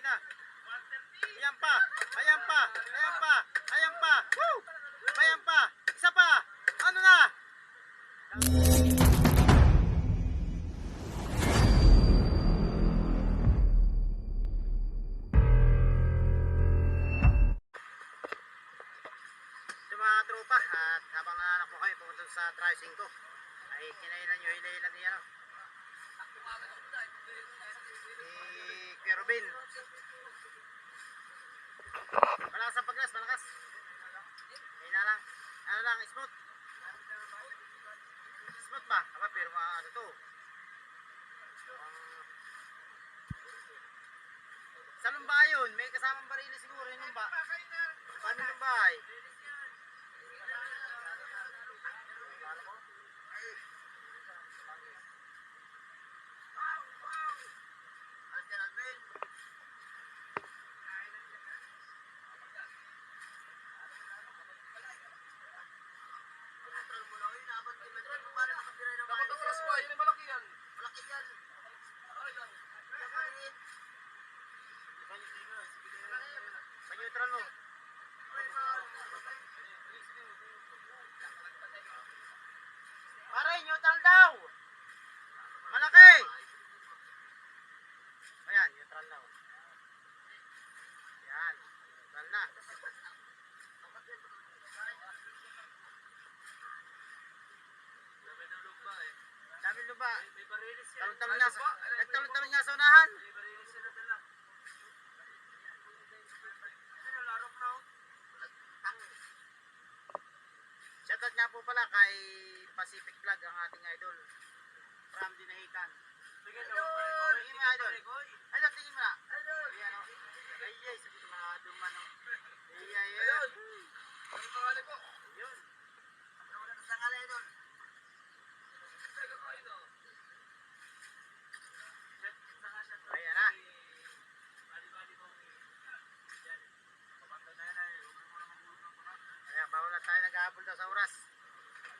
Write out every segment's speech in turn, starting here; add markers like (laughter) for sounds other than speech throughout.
Ginulpi na. Ayan pa. Ayan pa. Ayan pa. Ayan pa. Woo! Ayan pa. Isa pa. Ano na? Mga tropa at habang nananakbo kayo pumunta sa tricing ko ay kinailan nyo hinailan niya no? Ni Kerubin malakas ang paglas malakas. Hindi na lang. Ano lang smooth. Smooth ba? aba pero mga ano to? Sa lumba yun may kasamang barili siguro yung lumba. Paano lumba ay Dapat ang oras pa, yun ay malaki yan. Malaki yan. Pa-neutral mo. Pare, neutral daw. Malaki. Ayan, neutral na. oh. Ayan, neutral na. Dami luba. May Talon-talon nga sa, nagtalon-talon nga sa unahan. Ano, oh. Shoutout nga po pala kay Pacific Vlog ang ating idol. From Dinahican. Sige, Idol! Tingin mo, idol. Idol, tingin mo na. Ayan o. Ay, ay, sabi ko mga duman o. Ay, ay, ay. Idol! Ano pangalan ko? Yun. Wala na sa ngalan, idol. Taga ko, idol. Ayan na. Bali-bali mo. Yan. Pabanda na yan ay. Huwag mo naman muna ng pangalan. Ayan, bawal na tayo nag-aabol daw sa oras.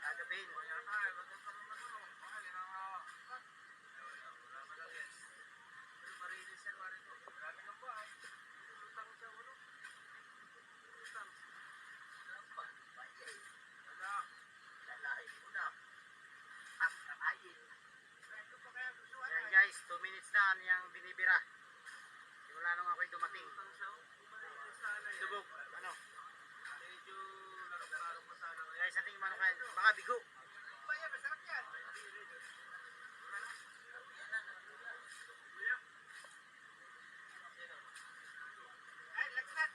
Gagabihin. Ayan na, eh. Wag kang tanong na ano. Mahal, yan ang, ah, Wala ba lang yan? Pero barilis yan, wari ko. Grabe ka ba, ah. Utang sa ulo. Utang. Wala. Lalahin mo na. Ang kakain. Ito pa kaya gusto Ayan guys, 2 minutes na niyang binibira. Simula nung ako'y dumating. Utang sa ulo. Barilis sana yan. Subok. Ano? Medyo larong-larong pa sana ngayon. Guys, sa tingin mo ano kayo? Mga bigo. Ba yan, masarap yan. Ay, lagnat.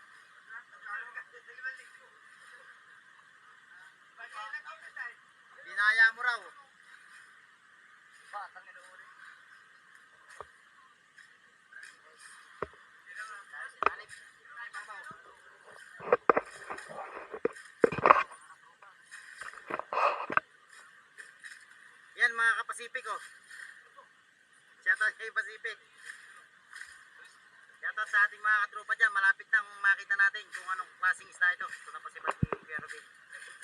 Dinaya mo raw. Batang inuuri. Sinalip. Yan mga kapasipik oh. Shoutout kay Pacific. Shoutout sa ating mga katropa dyan. Malapit nang makita natin kung anong klaseng isda ito. Ito na pa si Kuya Robin.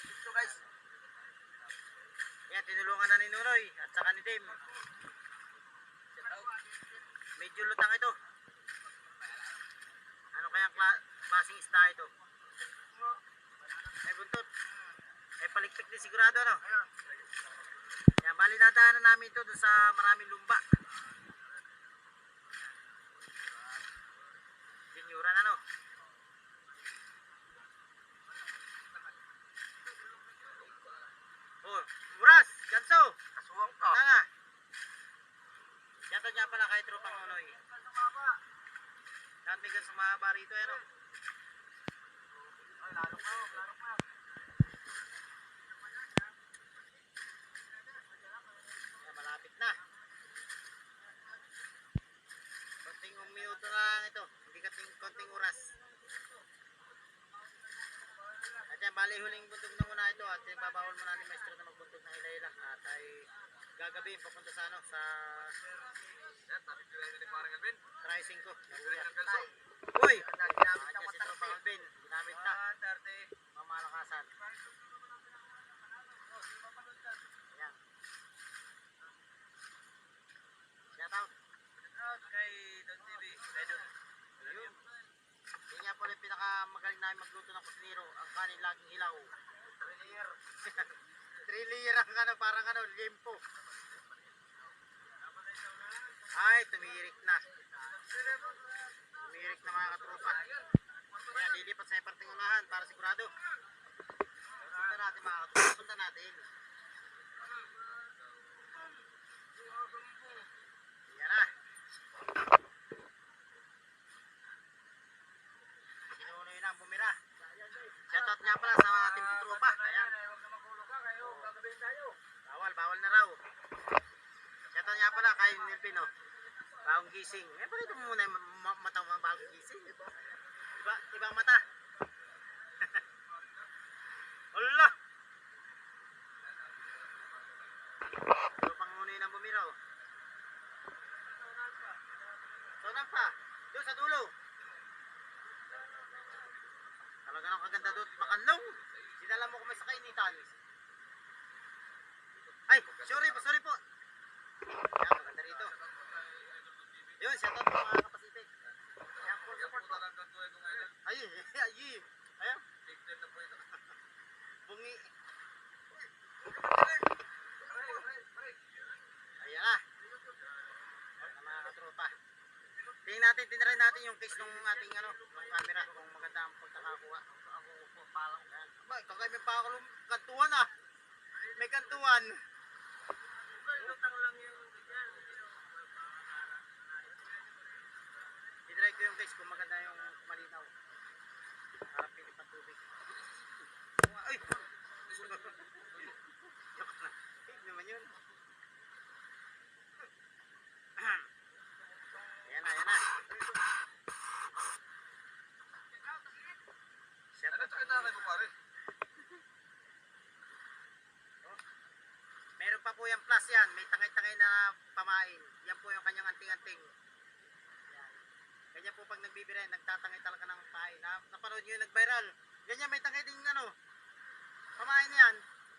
Ito guys. Yan, tinulungan na ni Nunoy at saka ni Tim. Medyo lutang ito. Ano kayang kla- klaseng isda ito? May buntot. May palikpik din sigurado, ano? Yan, bali nadaanan namin ito sa maraming lumba. Rito, ano? Ay, lalo ka. Lalo malapit na. Konting um minuto na ito. Hindi kating konting oras. At yan, bali huling buntog na muna ito at babawal muna ni Maestro na magbuntog ng ila-ila at ay gagabihin papunta sa ano, sa Uy, ginamit ako 30. Ginamit na. Ah, 30. Mamalakasan. Ayan. Shout out. Shout kay Don TV. Kay Don. Yun. Yan nga po yung pinakamagaling namin magluto ng kusinero. Ang kanin laging hilaw. 3 layer. 3 layer ang ano, parang ano, limpo. Bawal, bawal na raw. Shoutout nga pala kay Nilpin, oh. Bagong gising. Eh, pakita mo muna mata mo ng bagong gising. Iba, ibang mata. (laughs) Hala! Ito pang muna yun ang bumira, oh. Sonan pa. Doon sa dulo. Talaga nang kaganda doon. Makanong. Sinala mo kami sa kainitan. Ay, sorry po, sorry po. Yan, maganda rito. Yun, shout out po mga kapasitik. Yan, full support po. Ay, (laughs) ay, ay. Ayan, bungi. Ayan na. Ang mga katropa. Tingnan natin, tinry natin yung case ng ating ano, ng camera kung maganda ang pagkakakuha. Ako po, palang yan. Ba, kakay may pakalong kantuan ah. May kantuan. Lutang lang yung Tinry ko yung case kung maganda yung malinaw. Para pili pa tubig. Ay! Joke na. Hey, naman yun. Ayan na, ayan na. Shout out sa- Meron pa po yung plus yan. May tangay-tangay na pamain. Yan po yung kanyang anting-anting. Yan. Ganyan po pag nagbibira, nagtatangay talaga ng pain. Na, napanood nyo yung nag-viral. Ganyan may tangay din ano. Pamain yan.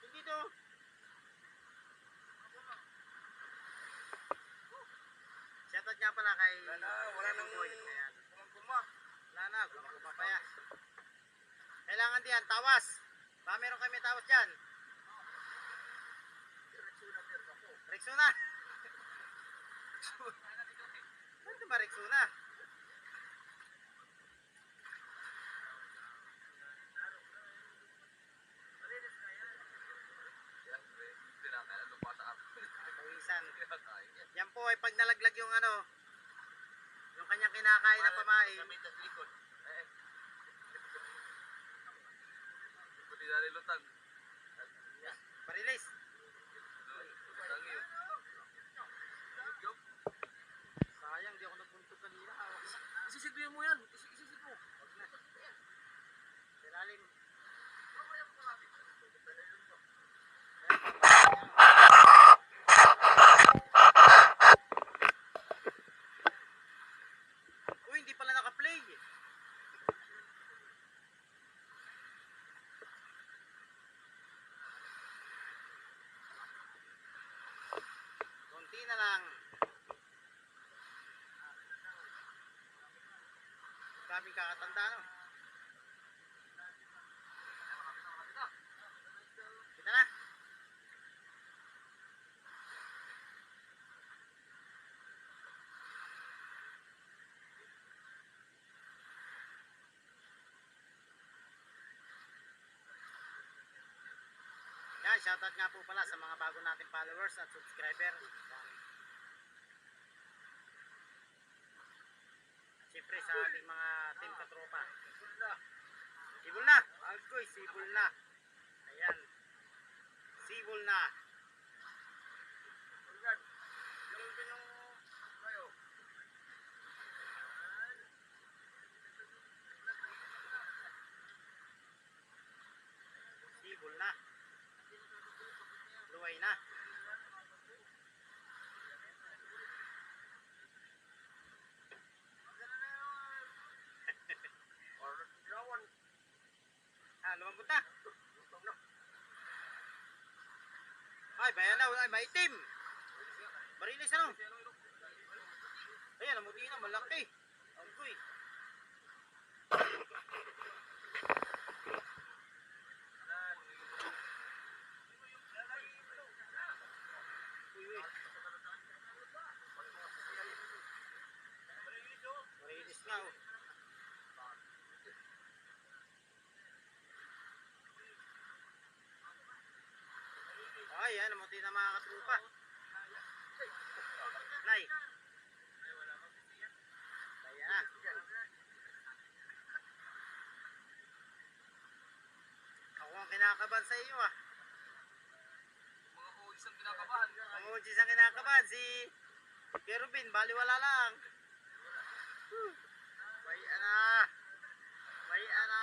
Hindi to. Shoutout nga pala kay Wala na, wala nang. Ayan. kumaguma. Wala na, gumaguma pa yan. Kailangan diyan, tawas. Ba meron kami tawas dyan? Rexona. Ano ba Rexona? Pawisan. Yan po ay pag nalaglag yung ano, yung kanyang kinakain na pamain. Parilis. will Daming kakatanda, no? Kita na. Yan, shoutout nga po pala sa mga bago nating followers at subscriber. Siyempre sa ating mga. Sibol na! Algoy, sibol na. Ayan. Sibol na. Sibol na. Luway na. Ah, lumambot na. Ay, maitim. Marilis ano? Ayan, namuti na. Malaki. Ay, yan, namuti na mga katrupa. Nay. Ayan na. Ako ang kinakabahan sa iyo ah. Mga kuhis ang kinakabahan. Ang ujis ang kinakabahan, si Kerubin, baliwala lang. Bay ana. Bay ana.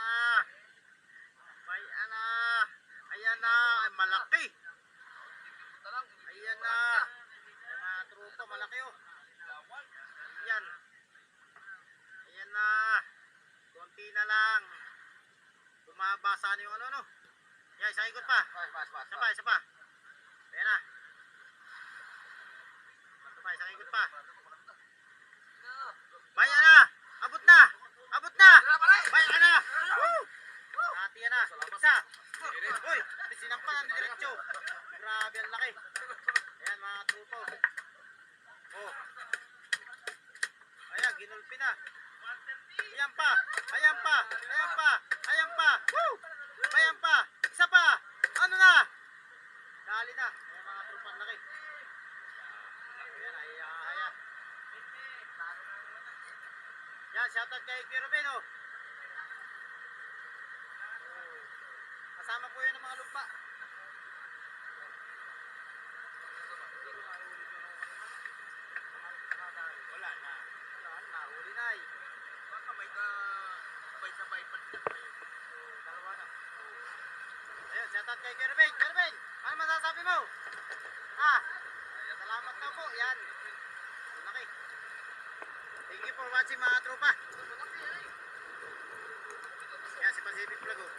Bay ana. Ayan na, ay malaki. Ay, mga trupa, malaki oh. Ayan. Ayan na. Konti na lang. Bumabasa na yung ano no. Yan, isang ikot pa. Isa pa, isa pa. Ayan na. Isa pa, isang ikot pa. Baya na! Abot na! Abot na! Baya na! Woo! Hati na. Isa. Uy, sinampan ang diretso. Grabe ang laki. Mga trupo. Oh. Ayan, ginulpi na. Ayan pa. Ayan pa. Ayan pa. Ayan pa. Woo! Ayan pa. Isa pa. Ano na? Dali na. Ayan mga trupo ang laki. Ayan, ayan, ayan. Yan, shoutout kay oh. Oh. Kasama po yun ng mga lupa. Wala na. Wala na, nahuli na eh. Baka may ka... Sabay-sabay pa rin kayo. Oh, dalawa na. Ayun, shoutout kay. Kuya Ruben, ano masasabi mo? Ha? Salamat na po. Yan. Laki. Thank you for watching mga tropa. Yan, si Pacific Vlog, oh.